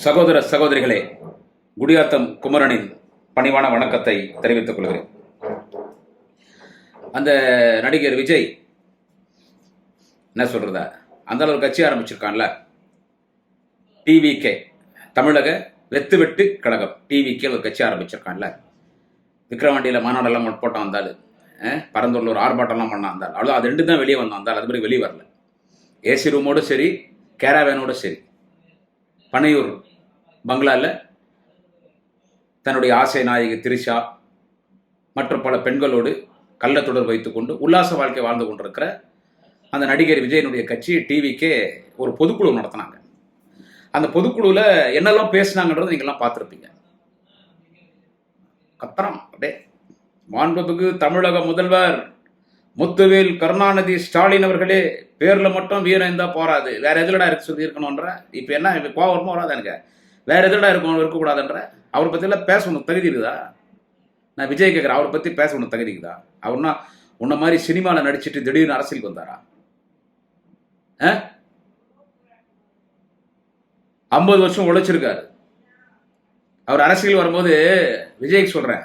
சகோதர சகோதரிகளே குடியாத்தம் குமரனின் பணிவான வணக்கத்தை தெரிவித்துக் கொள்கிறேன். அந்த நடிகர் விஜய் என்ன சொல்றதா? அந்த அளவு கட்சி ஆரம்பிச்சிருக்கான்ல? டிவிகே தமிழக வெத்து வெட்டு கழகம் டிவிகே ஒரு கட்சி ஆரம்பிச்சிருக்கான்ல? விக்ரவாண்டியில் மாநாடெல்லாம் போட்டோம் வந்தால் பரந்தூரில் ஒரு ஆர்ப்பாட்டம்லாம் பண்ணா இருந்தால் அவ்வளோ அது ரெண்டு தான் வெளியே வந்தான் வந்தால் அது மாதிரி வெளியே வரல. ஏசி ரூமோடு சரி கேராவேனோடு சரி. பனையூர் பங்களாவில் தன்னுடைய ஆசை நாயகி திரிஷா மற்றும் பல பெண்களோடு கள்ளத்தொடர் வைத்துக்கொண்டு உல்லாச வாழ்க்கை வாழ்ந்து கொண்டிருக்கிற அந்த நடிகர் விஜயனுடைய கட்சி டிவிக்கே ஒரு பொதுக்குழு நடத்தினாங்க. அந்த பொதுக்குழுவில் என்னெல்லாம் பேசினாங்கன்றது நீங்கள்லாம் பார்த்துருப்பீங்க. கத்துறான் அப்படியே மாண்புமிகு தமிழக முதல்வர். முத்துவேல் கருணாநிதி ஸ்டாலின் அவர்களே பேர்ல மட்டும் வீரம் இருந்தா போறாது. வேற எதுலடா இருக்கு சொல்லி இருக்கணும்ன்ற? இப்ப என்ன இப்போ கோவம் வருமா வராது எனக்கு? வேற எதுலடா இருக்கணும் இருக்கக்கூடாதுன்ற? அவரை பத்தி பேசணும். பேச உனக்கு தகுதி இருக்குதா? நான் விஜய் கேட்குறேன் அவரை பத்தி பேச உனக்கு தகுதி இருக்குதா? அவர்னா உன்ன மாதிரி சினிமாவில் நடிச்சிட்டு திடீர்னு அரசியலுக்கு வந்தாரா? ஐம்பது வருஷம் உழைச்சிருக்காரு. அவர் அரசியல் வரும்போது விஜய்க்கு சொல்றேன்.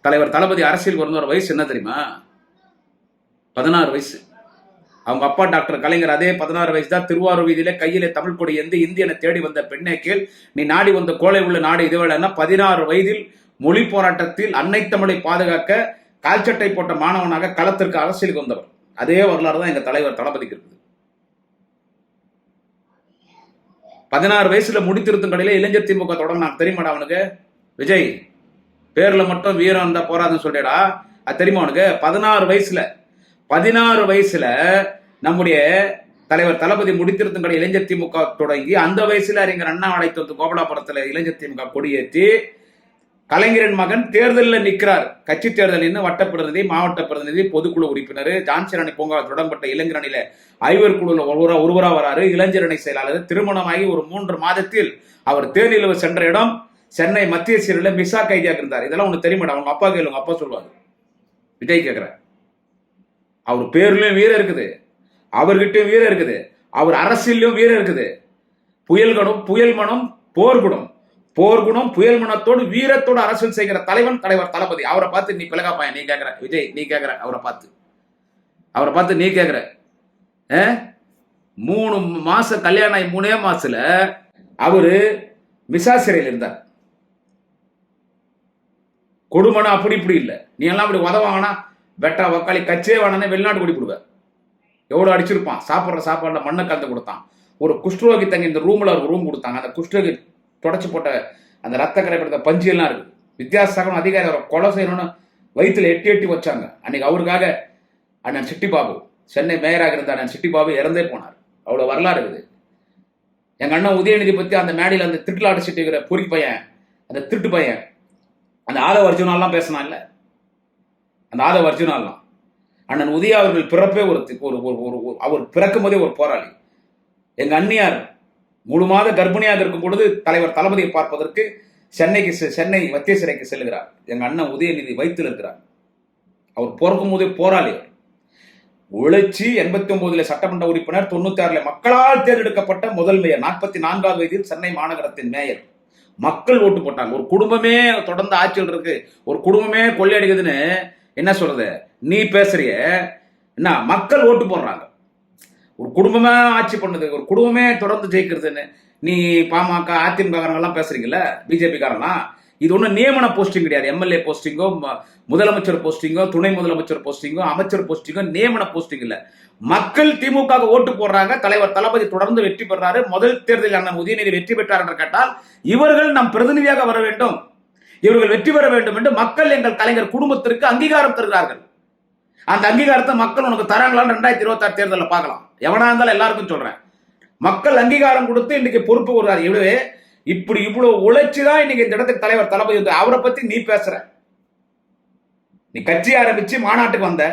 தலைவர் தளபதி அரசியல் வரும்போது வயசு என்ன தெரியுமா? பதினாறு வயசு. அவங்க அப்பா டாக்டர் கலைஞர் அதே பதினாறு வயசு தான் திருவாரூர் வீதியில கையில தமிழ் கொடி எந்த இந்தியனை தேடி வந்த பெண்ணை கேள் நீ நாடி வந்த கோலை உள்ள நாடு இதுவேளன்னா பதினாறு வயதில் மொழி போராட்டத்தில் அன்னை தமிழை பாதுகாக்க கால்சட்டை போட்ட மாணவனாக களத்திற்கு அரசியலுக்கு வந்தவர். அதே வரலாறு தான் எங்க தலைவர் தளபதிக்கு இருக்குது. பதினாறு வயசுல முடித்திருத்தும் கடையில இளைஞர் திமுக தொடங்கினான். தெரியுமாடா அவனுக்கு? விஜய் பேர்ல மட்டும் வீரம் இருந்தா போராதுன்னு சொல்லிடா அது தெரியுமா அவனுக்கு? பதினாறு வயசுல பதினாறு வயசுல நம்முடைய தலைவர் தளபதி முடித்திருத்தும் கடை இளைஞர் திமுக தொடங்கி அந்த வயசுல அறிஞர் அண்ணா அழைத்து வந்து கோபலாபுரத்துல இளைஞர் திமுக கொடியேற்றி கலைஞரின் மகன் தேர்தலில் நிற்கிறார் கட்சி தேர்தலில் வட்ட பிரதிநிதி மாவட்ட பிரதிநிதி பொதுக்குழு உறுப்பினர் ஜான்சரணி பூங்கா தொடங்கப்பட்ட இளைஞரணியில ஐவர் குழுல ஒருவரா ஒருவரா வராரு. இளைஞரணி செயலாளர் திருமணமாகி ஒரு மூன்று மாதத்தில் அவர் தேனிலவு சென்ற இடம் சென்னை மத்திய சிறையில் மிசா கைதியாக இருந்தார். இதெல்லாம் உனக்கு தெரியுமாடா? அவங்க அப்பா கேளுங்க அப்பா சொல்லுவார் விஜய் கேட்கிறேன் அவர் பேர்லயும் வீரம் இருக்குது. அவர்கிட்டயும் வீரம் இருக்குது. அவர் அரசியலையும் வீரம் இருக்குது. புயல் குணம் புயல் மனம் போர் குணம் போர் குணம் புயல் மனத்தோடு வீரத்தோடு அரசியல் செய்கிற தலைவன் தலைவர் தளபதி. அவரை பார்த்து நீ பிளகா பையன் நீ கேட்கிற விஜய் நீ கேட்கிற அவரை பார்த்து. அவரை பார்த்து நீ கேட்கிற மூணு மாசம் கல்யாணம் ஆகி மூணே மாசத்துல அவரு மிசா சிறையில் இருந்தார். கொடுமனம் அப்படி இப்படி இல்லை. நீ எல்லாம் அப்படி உதவாங்கன்னா வெட்டா வக்காளி கச்சே வேணானே வெளிநாட்டு குடி கொடுக்க எவ்வளோ அடிச்சிருப்பான்? சாப்பிட்ற சாப்பாடுல மண்ணை கலந்து கொடுத்தான். ஒரு குஷ்டரோகி தங்க இந்த ரூமில் ஒரு ரூம் கொடுத்தாங்க. அந்த குஷ்டரோகி தொடச்சி போட்ட அந்த ரத்த கரைப்படுத்த பஞ்சு எல்லாம் இருக்கு. வித்யாசாகரம் அதிகாரி அவரை கொலை செய்யணும்னு வயிற்றுல எட்டி எட்டி வச்சாங்க. அன்னைக்கு அவருக்காக அண்ணன் சிட்டிபாபு சென்னை மேயராக இருந்த அண்ணன் சிட்டிபாபு இறந்தே போனார். அவ்வளோ வரலாறு இருக்குது எங்கள் அண்ணன் உதயநிதி பற்றி அந்த மேடையில் அந்த திருட்டுலாட்டு சிட்டிக்கிற பொறி பையன் அந்த திருட்டு பையன் அந்த ஆதவ அர்ஜுனாலாம் பேசினான் அந்த ஆதவ அர்ஜுனாலாம். அண்ணன் உதயா அவர்கள் பிறப்பே ஒரு ஒரு ஒரு ஒரு அவர் பிறக்கும் போதே ஒரு போராளி. எங்கள் அண்ணியார் முழு மாத கர்ப்பிணியாக இருக்கும் பொழுது தலைவர் தளபதியை பார்ப்பதற்கு சென்னைக்கு செ- சென்னை மத்திய சிறைக்கு செல்கிறார். எங்கள் அண்ணன் உதயநிதி வைத்தில் இருக்கிறார். அவர் பிறக்கும் போதே போராளி உழைச்சி எண்பத்தி ஒன்பதுல சட்டமன்ற உறுப்பினர் தொண்ணூத்தி ஆறுல மக்களால் தேர்ந்தெடுக்கப்பட்ட முதல் மேயர் நாற்பத்தி நான்காவது வயதில் சென்னை மாநகரத்தின் மேயர். மக்கள் ஓட்டு போட்டாங்க. ஒரு குடும்பமே தொடர்ந்து ஆட்சியில் இருக்கு. ஒரு குடும்பமே கொள்ளையடிக்குதுன்னு என்ன சொல்றது? நீ பேசுறிய என்ன மக்கள் ஓட்டு போடுறாங்க. ஒரு குடும்பமே ஆட்சி பண்ணுது ஒரு குடும்பமே தொடர்ந்து ஜெயிக்கிறதுன்னு நீ பாமக அதிமுக பேசுறீங்கல்ல பிஜேபிக்காரங்களாம் இது ஒன்றும் நியமன போஸ்டிங் கிடையாது. எம்எல்ஏ போஸ்டிங்கோ ம- முதலமைச்சர் போஸ்டிங்கோ துணை முதலமைச்சர் போஸ்டிங்கோ அமைச்சர் போஸ்டிங்கோ நியமன போஸ்டிங் இல்லை. மக்கள் திமுக ஓட்டு போடுறாங்க. தலைவர் தளபதி தொடர்ந்து வெற்றி பெறாரு. முதல் தேர்தலில் அண்ணன் உதயநிதி வெற்றி பெற்றார் என்று கேட்டால் இவர்கள் நம் பிரதிநிதியாக வர வேண்டும். இவர்கள் வெற்றி பெற வேண்டும் என்று மக்கள் எங்கள் கலைஞர் குடும்பத்திற்கு அங்கீகாரம் தருகிறார்கள். அந்த அங்கீகாரத்தை மக்கள் உனக்கு தராங்களான்னு ரெண்டாயிரத்தி இருபத்தாறு தேர்தலில் பார்க்கலாம். எவனா இருந்தாலும் எல்லாருக்கும் சொல்றேன். மக்கள் அங்கீகாரம் கொடுத்து இன்னைக்கு பொறுப்பு கொடுறாரு இவ்வளவு இப்படி இவ்வளவு உழைச்சி தான் இன்னைக்கு இந்த இடத்துக்கு தலைவர் தளபதி வந்து அவரை பத்தி நீ பேசுற. நீ கட்சி ஆரம்பிச்சு மாநாட்டுக்கு வந்த.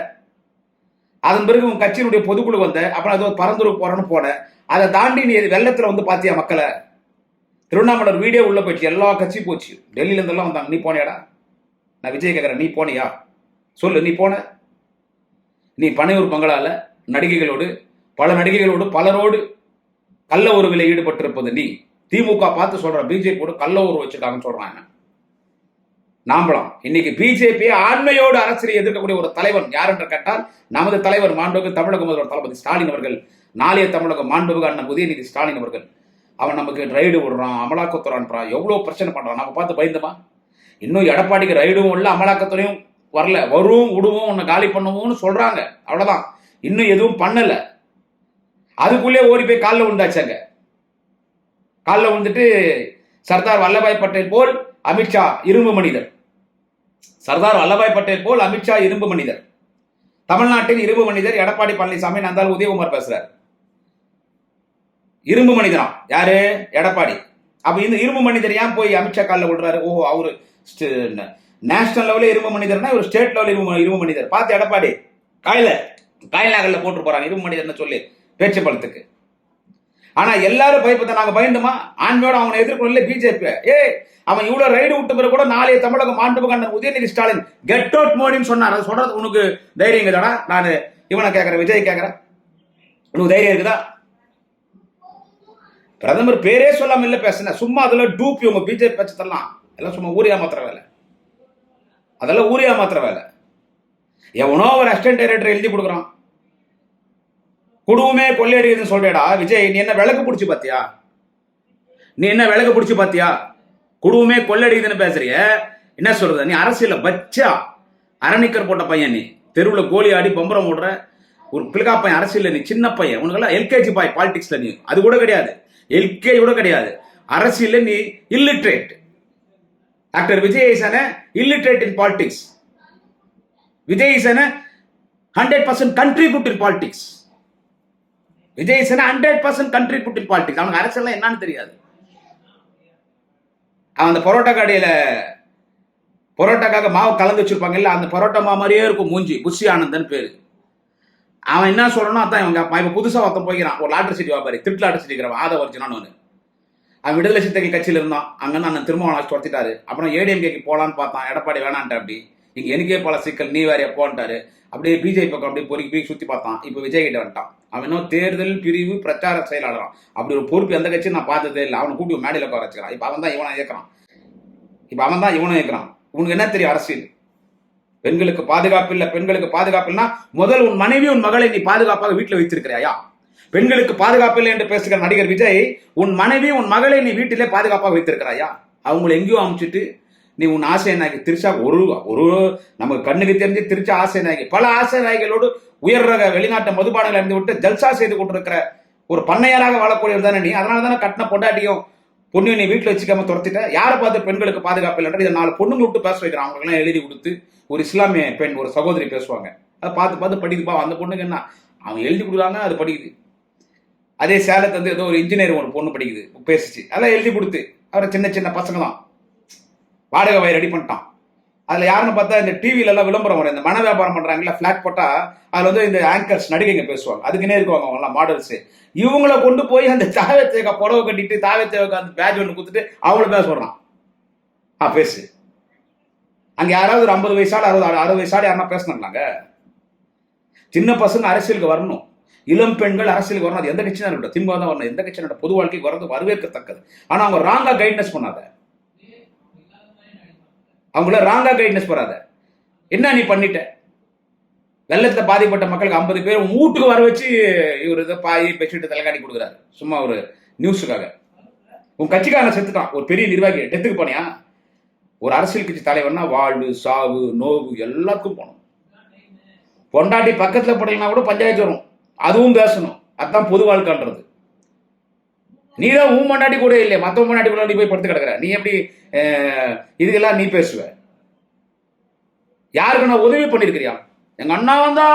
அதன் பிறகு உன் கட்சியினுடைய பொதுக்குழு வந்த. அப்புறம் அது பரந்தூருக்கு போறேன்னு போன. அதை தாண்டி நீ வெள்ளத்துல வந்து பாத்தியா மக்களை? திருவண்ணாமலை வீடியோ உள்ள போயிடுச்சு. எல்லா கட்சியும் போச்சு. டெல்லியில இருந்தெல்லாம் வந்தாங்க நீ போனியாடா? நான் விஜய் கேட்கறேன் நீ போனியா? சொல்லு நீ போன? நீ பனையூர் பங்களால நடிகைகளோடு பல நடிகைகளோடு பலரோடு கள்ள உறவில் ஈடுபட்டிருப்பது நீ. திமுக பார்த்து சொல்றேன் பிஜேபி கூட கள்ள உறவு வச்சிருக்காங்கன்னு சொல்றாங்க நாம்பலாம். இன்னைக்கு பிஜேபியை ஆண்மையோடு அரசியலை எதிர்க்கக்கூடிய ஒரு தலைவன் யார் என்று கேட்டால் நமது தலைவர் மாண்புமிகு தமிழக முதல்வர் தளபதி ஸ்டாலின் அவர்கள். நாளைய தமிழக மாண்புமிகு அண்ணன் உதயநிதி ஸ்டாலின் அவர்கள். அவன் நமக்கு ரைடு விடுறான் அமலாக்கத்துறான்றான் எவ்வளோ பிரச்சனை பண்ணுறான் நம்ம பார்த்து பயந்துமா? இன்னும் எடப்பாடிக்கு ரைடும் இல்லை அமலாக்கத்துறையும் வரல. வரும் விடுவோம் உன்னை காலி பண்ணுவோம்னு சொல்கிறாங்க அவ்வளோதான் இன்னும் எதுவும் பண்ணலை. அதுக்குள்ளே ஓடி போய் காலில் விழுந்தாச்சாங்க காலில் விழுந்துட்டு சர்தார் வல்லபாய் பட்டேல் போல் அமித்ஷா இரும்பு மனிதர். சர்தார் வல்லபாய் பட்டேல் போல் அமித்ஷா இரும்பு மனிதர். தமிழ்நாட்டின் இரும்பு மனிதர் எடப்பாடி பழனிசாமி நந்தால் உதயகுமார் பேசுறார். இரும்பு மனிதனாம். யாரு? எடப்பாடி. அப்ப இந்த இரும்பு மனிதர் ஏன் போய் அமித்ஷா காலில் விடுறாரு ஓ அவரு நேஷனல் லெவலில் இரும்பு மனிதர்னா ஒரு ஸ்டேட் லெவலில் இரும்பு இரும்பு மனிதர். பார்த்து எடப்பாடி காயில. காயில் நகரில் போட்டு போறாங்க இரும்பு மனிதர்னு சொல்லி பேச்சு பலத்துக்கு ஆனா எல்லாரும் பயப்பட நாங்க பயந்துமா? ஆண்மையோட அவனை எதிர்கொள்ள பிஜேபி ஏய் அவன் இவ்வளவு ரைடு விட்டு பிறகு கூட நாளைய தமிழக மாண்புமிகு அண்ணன் உதயநிதி ஸ்டாலின் கெட் அவுட் மோடின்னு சொன்னார். அது சொல்றது உனக்கு தைரியம் இருக்குதாடா நான் இவனை கேட்கறேன் விஜய் கேட்கறேன் உனக்கு தைரியம் இருக்குதா? பிரதமர் பேரே சொல்லாம இல்லை பேசினேன் சும்மா அதெல்லாம் டூப் இவங்க பிஜேபி தரலாம். எல்லாம் சும்மா ஊரியா மாத்திர வேலை. அதெல்லாம் ஊரியா மாத்திர வேலை. எவனோ ஒரு அசிஸ்டன்ட் டைரக்டர் எழுதி கொடுக்குறான். குடும்பமே கொள்ளையடிக்குதுன்னு சொல்றேடா. விஜய் நீ என்ன விளக்கு பிடிச்சி பாத்தியா? நீ என்ன விளக்கு பிடிச்சி பாத்தியா? குடும்பமே கொள்ளையடிக்குதுன்னு பேசுறிய. என்ன சொல்றது? நீ அரசியல பச்சா அரணிக்கர் போட்ட பையன் நீ. தெருவில் கோழி ஆடி பம்பரம் ஓடுற. ஒரு பிள்கா பையன் அரசியல் நீ சின்ன பையன். உனக்கெல்லாம் எல்கேஜி பாய் பாலிடிக்ஸ்ல நீ. அது கூட கிடையாது. எல்கேஜி கூட கிடையாது. அரசியல்ல நீ illiterate doctor Vijay is in illiterate in politics. Vijay is an 100% Vijay is hundred percent contribute in politics அவனுக்கு அரசியல்லாம் என்னன்னு தெரியாது. அவன் அந்த பரோட்டா கடையில் பரோட்டாக்காக மாவு கலந்து வச்சிருப்பாங்கல்ல அந்த பரோட்டா மா மாதிரியே இருக்கும் மூஞ்சி. புஷி ஆனந்தன் பேர். அவன் என்ன சொல்லணும் அதான் இவங்க அப்பா. இப்போ புதுசாக ஒருத்தன் போய்க்கிறான். ஒரு லாட்டரி சீட் வியாபாரி திருட்டு லாட்டரி சீட் இருக்கிறவன் ஆத ஒரிஜினான்னு ஒன்று அவன் விடுதலை சிறுத்தைகள் கட்சியில் இருந்தான். அங்கேருந்து அண்ணன் திருமாவளவன் ஆச்சு துரத்திட்டாரு. அப்புறம் ஏடிஎம்கேக்கு போகலான்னு பார்த்தான். எடப்பாடி வேணான்ட்டு அப்படி. இங்கே எனக்கே பல சிக்கல். நீ வேறையா போன்ட்டாரு அப்படியே பிஜேபி பக்கம் அப்படியே பொறுக்கி போய் சுற்றி பார்த்தான். இப்போ விஜய் கிட்ட வந்துட்டான். அவன் இன்னும் தேர்தல் பிரிவு பிரச்சார செயலாளரான் அப்படி ஒரு பொறுப்பு எந்த கட்சியும் நான் பார்த்ததே இல்லை. அவனை கூட்டி மேடையில் உட்கார வச்சுக்கிறான். இப்போ அவன் தான் இவனை இயக்கிறான். இப்போ அவன் தான் இவனை இயக்கிறான். உனக்கு என்ன தெரியும் அரசியல்? பெண்களுக்கு பாதுகாப்பு இல்லை பெண்களுக்கு பாதுகாப்பு இல்லைன்னா முதல் உன் மனைவி உன் மகளை நீ பாதுகாப்பாக வீட்டில் வைத்திருக்கிறாயா? பெண்களுக்கு பாதுகாப்பு இல்லை என்று பேசுகிற நடிகர் விஜய் உன் மனைவி உன் மகளை நீ வீட்டிலே பாதுகாப்பாக வைத்திருக்கிறாயா? அவங்களை எங்கேயோ அமுச்சிட்டு நீ உன் ஆசை நாயகி திருச்சா ஒரு ஒரு நமக்கு கண்ணுக்கு தெரிஞ்சு திருச்சா ஆசை நாயகி பல ஆசை நாயகிகளோடு உயர் ரக வெளிநாட்டு மதுபானங்களை அறிந்து விட்டு ஜல்சா செய்து கொண்டிருக்கிற ஒரு பண்ணையாராக வாழக்கூடியவர் தானே நீ? அதனால தானே கட்டின பொண்டாட்டியும் பொண்ணு நீ வீட்டில் வச்சுக்காம துரத்திட்ட? யாரை பார்த்து பெண்களுக்கு பாதுகாப்பு இல்லைன்ற இதை நாலு பொண்ணுங்க விட்டு பேச வைக்கிறான். அவங்களுக்குலாம் எழுதி கொடுத்து ஒரு இஸ்லாமிய பெண் ஒரு சகோதரி பேசுவாங்க. அதை பார்த்து பார்த்து படிக்குதுப்பா அந்த பொண்ணுக்கு என்ன? அவங்க எழுதி கொடுக்குறாங்க அது படிக்குது. அதே சேலத்து வந்து ஏதோ ஒரு இன்ஜினியர் ஒரு பொண்ணு படிக்குது. பேசிச்சு. அதெல்லாம் எழுதி கொடுத்து. அவரை சின்ன சின்ன பசங்க தான் வாடகை வய ரெடி பண்ணிட்டான். அதில் யாருன்னு பார்த்தா இந்த டிவியில எல்லாம் விளம்பரம் வரும். இந்த மன வியாபாரம் பண்ணுறாங்கல்ல ஃப்ளாட் போட்டால் அதில் வந்து இந்த ஆங்கர்ஸ் நடிகைங்க பேசுவாங்க. அதுக்குன்னே இருக்குவாங்க அவங்களாம் மாடல்ஸ் இவங்கள கொண்டு போய் அந்த தாவத்தேக புடவை கட்டிட்டு தாவத்தேக அந்த பேட்ச் ஒன்று கொடுத்துட்டு அவங்கள பேச சொல்கிறான் ஆ பேசு. அங்க யாராவது ஒரு ஐம்பது வயசாடு அறுபது அறுபது வயசாடு யாருன்னா பேசினாங்களாங்க சின்ன பசங்க அரசியலுக்கு வரணும். இளம் பெண்கள் அரசியலுக்கு வரணும். அது எந்த கட்சியாக இருக்கட்டும். திமுக தான் வரணும். எந்த கட்சியோட பொது வாழ்க்கைக்கு வரது வரவேற்கத்தக்கது. ஆனால் அவங்க ராங்காக கைட்னஸ் பண்ணாத. அவங்கள ராங்காக கைட்னஸ் பண்ணாத. என்ன நீ பண்ணிட்ட? வெள்ளத்தில் பாதிப்பட்ட மக்களுக்கு ஐம்பது பேர் வீட்டுக்கு வர வச்சு இவர் இதை பாய் பெட்ஷீட் தலைகாட்டி கொடுக்குறாரு. சும்மா ஒரு நியூஸுக்காக உன் கட்சிக்காரன் செத்துட்டான். ஒரு பெரிய நிர்வாகி. டெத்துக்கு போனியா? ஒரு அரசியல் கட்சி தலைவர்னா வாழ்வு சாவு நோவு எல்லாத்துக்கும் போகணும். பொண்டாட்டி பக்கத்தில் போனீங்கன்னா கூட பஞ்சாயத்து வரும். அதுவும் பேசணும். அதுதான் பொது வாழ்க்கைன்றது. நீ தான் உன் பொண்டாட்டி கூட இல்லை மற்ற பொண்டாட்டி கூட நீ போய் படுத்து கிடக்குற. நீ எப்படி இதுக்கெல்லாம் நீ பேசுவ? யாருக்கு நான் உதவி பண்ணியிருக்கிறியா எங்க அண்ணா வந்தா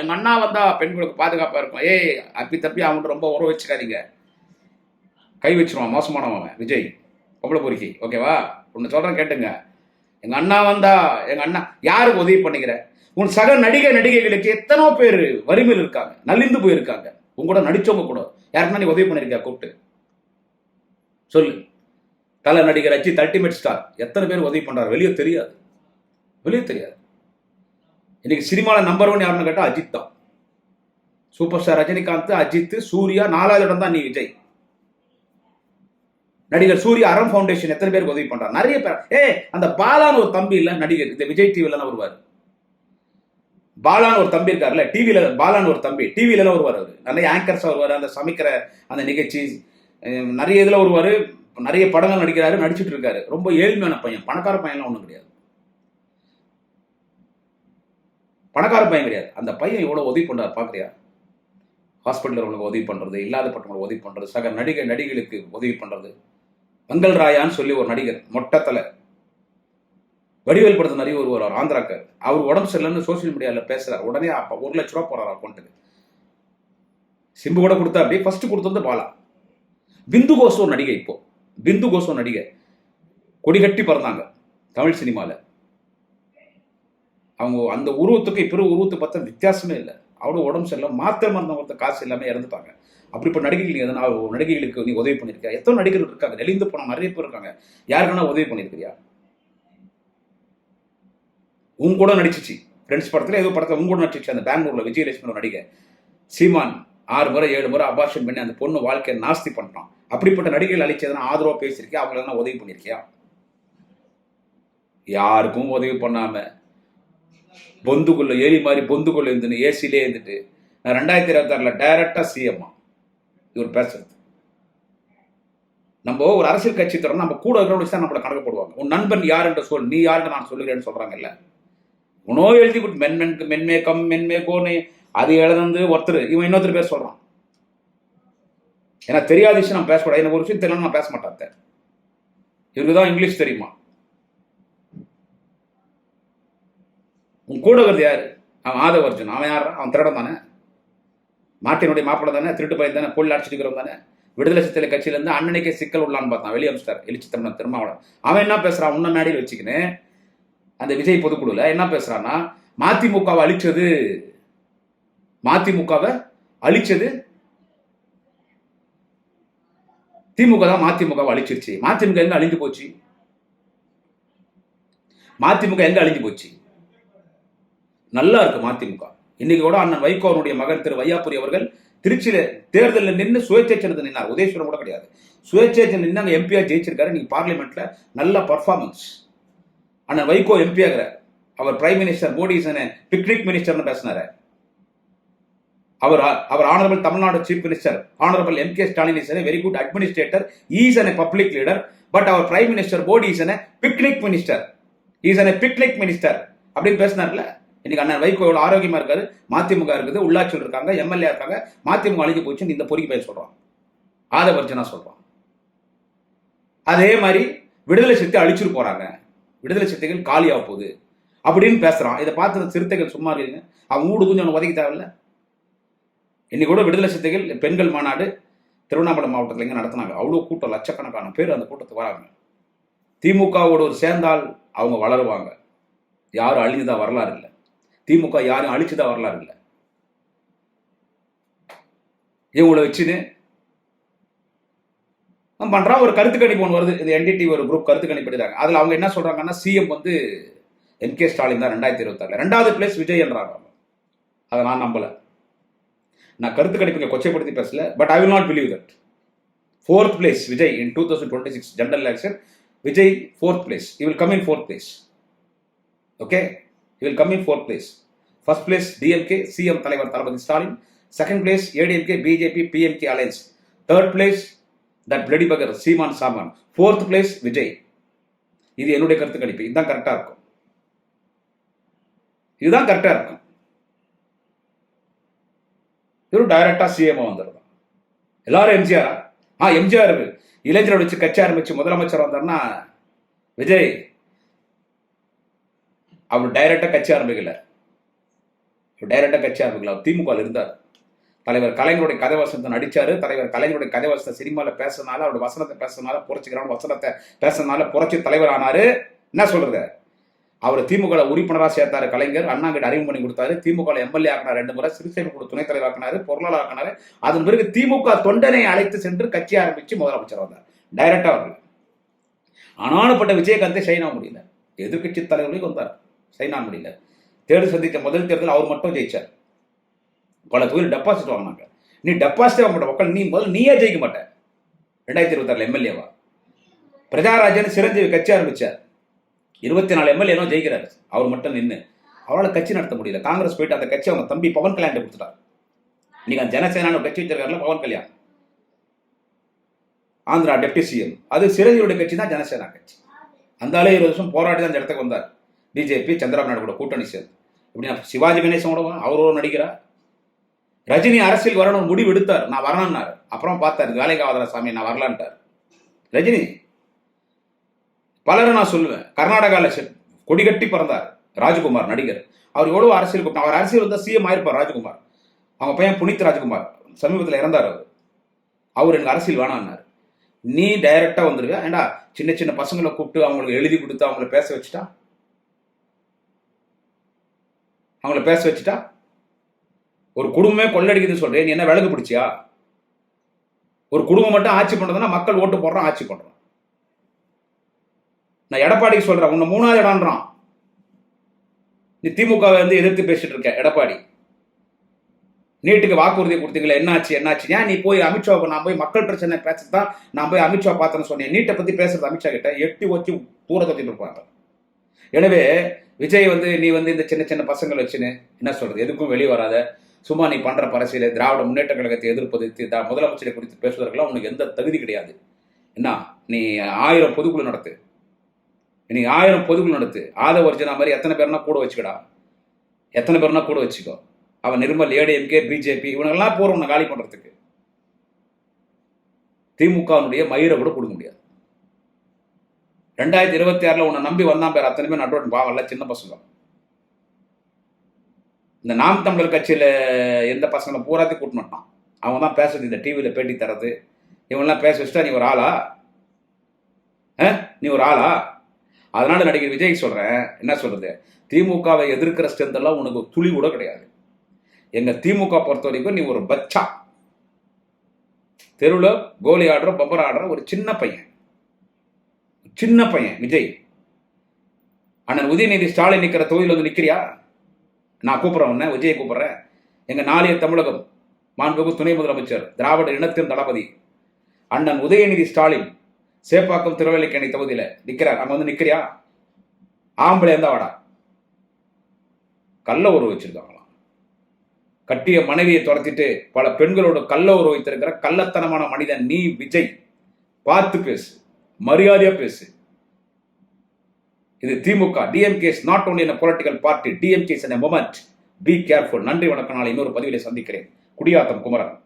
எங்க அண்ணா வந்தா பெண்களுக்கு பாதுகாப்பா இருக்கும். ஏய் அப்பி தப்பி அவன்கிட்ட ரொம்ப உறவு வச்சுக்காதீங்க. கை வச்சிருவான். மோசமானவன் அவன், விஜய் பொம்பளை பொறுக்கி. ஓகேவா? ஒன்று சொல்கிறேன் கேட்டுங்க. எங்கள் அண்ணா வந்தா எங்கள் அண்ணா யாருக்கு உதவி பண்ணிக்கிற? உன் சக நடிகை நடிகைகளுக்கு எத்தனோ பேர் வறுமையில் இருக்காங்க நலிந்து போயிருக்காங்க. உங்க கூட நடிச்சவங்க கூட. யாருக்குன்னா நீ உதவி பண்ணியிருக்கியா கூப்பிட்டு. சொல்லு. தலை நடிகர் அஜித் அல்டிமேட் ஸ்டார் எத்தனை பேர் உதவி பண்ணுறாரு வெளியே தெரியாது. வெளியே தெரியாது. இன்னைக்கு சினிமாவில் நம்பர் ஒன் யாருன்னு கேட்டால் அஜித் தான். சூப்பர் ஸ்டார் ரஜினிகாந்த் அஜித் சூர்யா நாலாவது இடம் தான் நீ விஜய். நடிகர் சூரிய அறம் ஃபவுண்டேஷன் எத்தனை பேருக்கு உதவி பண்றாரு? நிறைய பேர். ஏ அந்த பாலான்னு ஒரு தம்பி இல்ல நடிகர் இந்த விஜய் டிவில வருவார். பாலான்னு ஒரு தம்பி இருக்காருல்ல டிவியில பாலான்னு ஒரு தம்பி டிவில எல்லாம் வருவார் அவர். நிறைய ஆங்கர்ஸ் வருவார் அந்த சமைக்கிற அந்த நிகழ்ச்சி நிறைய இதுல வருவார். நிறைய படங்கள் நடிக்கிறாரு நடிச்சுட்டு இருக்காரு. ரொம்ப ஏழ்மையான பையன். பணக்கார பையன்லாம் ஒன்றும் கிடையாது. பணக்கார பையன் கிடையாது. அந்த பையன் எவ்வளவு உதவி பண்றாரு பாக்குறியா? ஹாஸ்பிட்டலில் அவங்களுக்கு உதவி பண்ணுறது இல்லாதப்பட்டவங்களுக்கு உதவி பண்ணுறது சக நடிகை நடிகைகளுக்கு உதவி பண்ணுறது மங்கள் ராயான்னு சொல்லி ஒரு நடிகர் மொட்டத்தலை வடிவேல் படத்து நிறைய ஒருவர் அவர் ஆந்திராக்கர். அவர் உடம்பு சரியில்லைன்னு சோஷியல் மீடியாவில் பேசுகிறார் உடனே அப்போ ஒரு லட்ச ரூபா போகிறார் அக்கௌண்ட்டுக்கு சிம்பு கூட கொடுத்தா அப்படியே ஃபர்ஸ்ட் கொடுத்தது பாலா. பிந்து கோசோ நடிகை இப்போ. பிந்து கோசோ நடிகை. கொடிகட்டி பிறந்தாங்க தமிழ் சினிமாவில் அவங்க அந்த உருவத்துக்கு இப்போ உருவத்தை பார்த்தா வித்தியாசமே இல்லை. அவ்வளோ உடம்பு சரியில்லை. மாத்திரை மருந்து காசு எல்லாமே இறந்துட்டாங்க. அப்படிப்பட்ட நடிகைகள் எதனா நடிகைகளுக்கு நீ உதவி பண்ணியிருக்கியா? எத்தனை நடிகர்கள் இருக்காங்க? நெளிந்து போன நிறைய பேர் இருக்காங்க. யாருக்கான உதவி பண்ணியிருக்கிறியா? உன் கூட நடிச்சிச்சு. ஃப்ரெண்ட்ஸ் படத்தில் ஏதோ படத்தில் உன் கூட நடிச்சிச்சு. அந்த பெங்களூரில் விஜயலட்சுமியோட நடிகை. சீமான் ஆறு முறை ஏழு முறை அபாஷன் பண்ணி அந்த பொண்ணு வாழ்க்கையை நாஸ்தி பண்ணிட்டான் அப்படிப்பட்ட நடிகைகள் அழிச்ச எதனா ஆதரவாக பேசியிருக்கியா? அவங்களெல்லாம் உதவி பண்ணியிருக்கியா? யாருக்கும் உதவி பண்ணாம பொந்துக்குள்ள ஏறி மாதிரி பொந்துக்குள்ள இருந்துன்னு ஏசிலே இருந்துட்டு நான் ரெண்டாயிரத்தி இருபத்தாறுல டைரக்டா சிஎம்மா இவர் பேசுறது. நம்ம ஒரு அரசியல் கட்சி தரோம் நம்ம கூட இருக்கிறவங்க தான் நம்மளை கணக்கு போடுவாங்க. உன் நண்பன் யார் என்று சொல் நீ யாருன்னு நான் சொல்லுகிறேன்னு சொல்கிறாங்கல்ல உனோ எழுதி விட்டு மென்மென்க்கு மென்மே கம் மென்மே கோனு. அது எழுதுந்து ஒருத்தர். இவன் இன்னொருத்தர் பேர் சொல்றான். ஏன்னா தெரியாத விஷயம் நான் பேசக்கூடாது. எனக்கு ஒரு விஷயம் தெரியல நான் பேச மாட்டேன் இவருக்கு தான் இங்கிலீஷ் தெரியுமா? உன் கூட வருது யாரு? அவன் ஆதவர்ஜுன். அவன் யார் அவன் திருடம் தானே மாட்டினுடைய மாப்பிள்ள தானே திருட்டு பையன் தானே பொருள் அடிச்சிருக்கிறவன் தானே. விடுதலை சிறுத்தை கட்சியிலேருந்து அண்ணனுக்கே சிக்கல் உள்ளான்னு பார்த்தான் வெளியே அமிச்சிட்டார் எழுச்சி தமிழன் திருமாவளவன். அவன் என்ன பேசுறான்? உன்ன மேடையில் வச்சுக்கின்னு அந்த விஜய் பொதுக்குழுல என்ன பேசுறான்னா மதிமுகவை அழிச்சது மதிமுகவை அழிச்சது திமுக தான் மதிமுகவை அழிச்சிருச்சு. மதிமுக எங்க அழிஞ்சு போச்சு? மதிமுக எங்க அழிஞ்சு போச்சு? நல்லா இருக்கு மதிமுக. இன்னைக்கு கூட அண்ணன் வைகோ அவருடைய மகன் திரு வையாபுரி அவர்கள் திருச்சியில தேர்தலில் நின்று சுயேட்சைச்சனத்தை நின்னார். உதயசுவரம் கூட கிடையாது. சுயேட்சைச்சன் நின்று அங்கே எம்பியா ஜெயிச்சிருக்காரு. நீங்க பார்லிமெண்ட்ல நல்ல பர்ஃபார்மன்ஸ் அண்ணன் வைகோ எம்பி ஆகிறார் அவர் பிரைம் மினிஸ்டர் மோடி பிக்னிக் மினிஸ்டர்னு பேசினாரு. அவர் அவர் honourable Tamil Nadu chief minister honourable M K Stalin is very good administrator is an public leader but our prime minister Modi is picnic minister is an picnic minister அப்படின்னு பேசினார்ல? இன்னைக்கு அண்ணன் வைகோ எவ்வளோ ஆரோக்கியமாக இருக்காரு? மதிமுக இருக்குது உள்ளாட்சியில் இருக்காங்க எம்எல்ஏ இருக்காங்க. மதிமுக அழிஞ்சு போச்சுன்னு இந்த பொறுக்கி பேர் சொல்கிறான் ஆதபட்சனாக சொல்கிறான் அதே மாதிரி விடுதலை சிறுத்தை அழிச்சிட்டு போகிறாங்க விடுதலை சிறுத்தைகள் காலியாக போகுது அப்படின்னு பேசுகிறான் இதை பார்த்து சிறுத்தைகள் சும்மா இருக்குங்க. அவன் ஊடு கொஞ்சம் அவனுக்கு உதவி தேவையில்ல. இன்னைக்கு கூட விடுதலை சிறுத்தைகள் பெண்கள் மாநாடு திருவண்ணாமலை மாவட்டத்தில் இங்கே நடத்தினாங்க. அவ்வளோ கூட்டம் லட்சக்கணக்கான பேர் அந்த கூட்டத்துக்கு வராங்க. திமுகவோட ஒரு சேர்ந்தால் அவங்க வளருவாங்க. யாரும் அழிஞ்சதாக வரலாறு இல்லை. திமுக யாரும் அழிச்சதா வரலாறு இல்லை. இவங்களை வச்சுன்னு அவன் பண்றான். ஒரு கருத்து கணிப்பு ஒன்று வருது. இது என்டிடி ஒரு குரூப் கருத்து கணிப்பு எடுத்தாங்க அதுல அவங்க என்ன சொல்றாங்கன்னா சிஎம் வந்து எம் கே ஸ்டாலின் தான் ரெண்டாயிரத்தி இருபத்தாறுல. ரெண்டாவது பிளேஸ் விஜய் என்றாங்க அதை நான் நம்பல. நான் கருத்து கணிப்புங்க கொச்சைப்படுத்தி பேசல but I will not believe that fourth place Vijay in two thousand twenty six general election Vijay fourth place he will come in fourth place okay he will come in fourth place first place DMK CM தலைவர் தளபதி Stalin. Second place ADMK BJP PMK alliance third place that bloody bugger Seeman சாமான் fourth place Vijay இது என்னுடைய கருத்து கணிப்பு. இதுதான் கரெக்டாக இருக்கும். இதுதான் கரெக்டாக இருக்கும். இவரும் டைரக்டாக சிஎம்ஓ வந்துடுறான் எல்லாரும் எம்ஜிஆர் ஆ? எம்ஜிஆர் இளைஞரோட வச்சு கட்சி ஆரம்பிச்சு முதலமைச்சர் வந்தார்னா விஜய் அவர் டைரக்டாக கட்சி ஆரம்பிக்கல. அவர் டைரக்டாக கட்சி ஆரம்பிக்கல. அவர் திமுகவில் இருந்தார். தலைவர் கலைஞருடைய கதை வசனத்தை நடிச்சாரு. தலைவர் கலைஞருடைய கதை வசனத்தை சினிமாவில் பேசுறதுனால அவருடைய வசனத்தை பேசுறதுனால புரட்சிக்கிறான் வசனத்தை பேசுறதுனால புரட்சி தலைவர் ஆனாரு. என்ன சொல்றது? அவர் திமுக உறுப்பினராக சேர்த்தாரு கலைஞர். அண்ணா கிட்ட அறிவு பண்ணி கொடுத்தாரு. திமுக எம்எல்ஏ ஆக்கினார் ரெண்டு முறை. சிறுசேமிப்பு குழு துணைத் தலைவர் ஆக்கினாரு. பொருளாளர் ஆக்கினாரு. அதன் பிறகு திமுக தொண்டனை அழைத்து சென்று கட்சி ஆரம்பிச்சு முதலமைச்சர் வந்தார். டைரக்டா வரல ஆனாலுப்பட்ட விஜயகாந்தை சைனா முடியல. எதிர்க்கட்சி தலைவர்களையும் வந்தார். சைனா முடியல. தேர்தல் சந்தித்த முதல் தேர்தல் அவர் மட்டும் ஜெயிச்சார். பல தொகுதியில் டெபாசிட் வாங்கினாங்க. நீ டெபாசிட்டே வாங்க மாட்டேன் மக்கள் நீ முதல்ல நீயே ஜெயிக்க மாட்ட. ரெண்டாயிரத்தி இருபத்தாறுல எம்எல்ஏவா பிரஜாராஜன் சிரஞ்சீவி கட்சி ஆரம்பிச்சார். இருபத்தி நாலு எம்எல்ஏனோ ஜெயிக்கிறார். அவர் மட்டும் நின்று அவரால் கட்சி நடத்த முடியல. காங்கிரஸ் போயிட்டு அந்த கட்சி அவங்க தம்பி பவன் கல்யாண் கொடுத்துட்டார். இன்னைக்கு அந்த ஜனசேனான்னு கட்சி வச்சிருக்காருல பவன் கல்யாண். ஆந்திரா டெப்டி சிஎம் அது சிரஞ்சீவியோட கட்சி தான் ஜனசேனா கட்சி. அந்த ஆளே இருபது வருஷம் போராடி தான் அந்த இடத்துக்கு வந்தார். பிஜேபி சந்திரபாபு நாயுடு கூட கூட்டணி சேர்ந்து இப்படி சிவாஜி கணேசனோட அவர் ஒரு நடிக்கிறார் ரஜினி அரசியல் வரணும் முடிவு எடுத்தார் நான் வரணும்னாரு. அப்புறம் பார்த்தாரு வேலைக்கு ஆகாத சாமி நான் வரலான்ட்டார். ரஜினி பலரும் நான் சொல்லுவேன். கர்நாடகாவில் செ- கொடிகட்டி பிறந்தார். ராஜகுமார் நடிகர். அவர் எவ்வளோ அரசியல் கூப்பிட்டு அவர் அரசியல் வந்தால் சிஎம் ஆயிருப்பார் ராஜகுமார். அவங்க பையன் புனித் ராஜகுமார். சமீபத்தில் இறந்தார் அவர். அவர் எனக்கு அரசியல் வேணான்னார் நீ டைரெக்டாக வந்துருக்க. ஏண்டா சின்ன சின்ன பசங்களை கூப்பிட்டு அவங்களுக்கு எழுதி கொடுத்து அவங்கள பேச வச்சுட்டா? அவங்கள பேச வச்சுட்டா? ஒரு குடும்பமே கொள்ளடிக்குதுன்னு சொல்கிறேன் நீ என்ன விலகு பிடிச்சியா? ஒரு குடும்பம் மட்டும் ஆட்சி பண்ணுறதுன்னா மக்கள் ஓட்டு போடுறோம் ஆட்சி பண்ணுறோம் நான் எடப்பாடிக்கு சொல்கிறேன் உன்னை மூணாவது இடம்ன்றான். நீ திமுகவை வந்து எதிர்த்து பேசிட்டு இருக்க எடப்பாடி. நீட்டுக்கு வாக்குறுதி கொடுத்தீங்களே என்னாச்சு என்னாச்சு? ஏன் நீ போய் அமித்ஷா நான் போய் மக்கள் பிரச்சனை தான் நான் போய் அமித்ஷா பார்த்தேன்னு சொன்னேன். நீட்டை பற்றி பேசுறது அமித்ஷா கிட்ட எட்டி வச்சு தூர தத்திட்டு இருப்பாங்க. எனவே விஜய் வந்து நீ வந்து இந்த சின்ன சின்ன பசங்களை வச்சுன்னு என்ன சொல்றது? எதுக்கும் வெளியே வராத. சும்மா நீ பண்ற பரசியல் திராவிட முன்னேற்ற கழகத்தை எதிர்ப்பது த- முதலமைச்சரை குறித்து பேசுவதற்கெல்லாம் உனக்கு எந்த தகுதி கிடையாது. என்ன? நீ ஆயிரம் பொதுக்குழு நடத்து. நீ ஆயிரம் பொதுக்குழு நடத்து. ஆதவ அர்ஜுனா மாதிரி எத்தனை பேர்னா கூட வச்சுக்கடா. எத்தனை பேர்னா கூட வச்சுக்கோ. அவன் நிர்மல் ஏடிஎம்கே பிஜேபி இவனெல்லாம் போறோம் உன்னை காலி பண்றதுக்கு. திமுகவினுடைய மயிரை கூட கொடுக்க ரெண்டாயிரத்தி இருபத்தி ஆறில் உன்னை நம்பி வந்தான் பேர். அத்தனை பேர் நடுவன் பாவம்ல சின்ன பசங்க. இந்த நாம் தமிழர் கட்சியில் எந்த பசங்களை பூராத்தையும் கூட்ட அவங்க தான் பேசுறது இந்த டிவியில் பேட்டி தரது இவங்கெல்லாம் பேச வச்சுட்டா நீ ஒரு ஆளா? நீ ஒரு ஆளா? அதனால நடிகர் விஜய் சொல்கிறேன் என்ன சொல்கிறது திமுகவை எதிர்க்கிற ஸ்ட்ரென்த்தெல்லாம் உனக்கு துளி கூட கிடையாது. எங்கள் திமுக பொறுத்த வரைக்கும் நீ ஒரு பச்சா. தெருவில் கோலி ஆடுற பம்பர் ஆடுற ஒரு சின்ன பையன். சின்ன பையன் விஜய். அண்ணன் உதயநிதி ஸ்டாலின் நிற்கிற தொகுதியில் வந்து நிற்கிறியா நான் கூப்பிட்றேன் உன்ன விஜயை கூப்பிட்றேன். எங்கள் நாளைய தமிழகம் மாண்புமிகு துணை முதலமைச்சர் திராவிட இனத்தின் தளபதி. அண்ணன் உதயநிதி ஸ்டாலின் சேப்பாக்கம் திருவல்லிக்கேணி தொகுதியில் நிற்கிறார் அங்க வந்து நிற்கிறியா ஆம்பளை இருந்தா வாடா. கள்ள உறவு வச்சிருக்காங்களாம். கட்டிய மனைவியை துரத்திட்டு பல பெண்களோட கள்ள உறவு வைத்திருக்கிற கள்ளத்தனமான மனிதன் நீ விஜய். பார்த்து பேசு. மரியாதையா பேசு. இது DMK DMK is not only an political party DMK is in a be careful நன்றி வணக்கம். நாளை இன்னொரு பதிவிலே சந்திக்கிறேன். குடியாத்தம் குமரன்.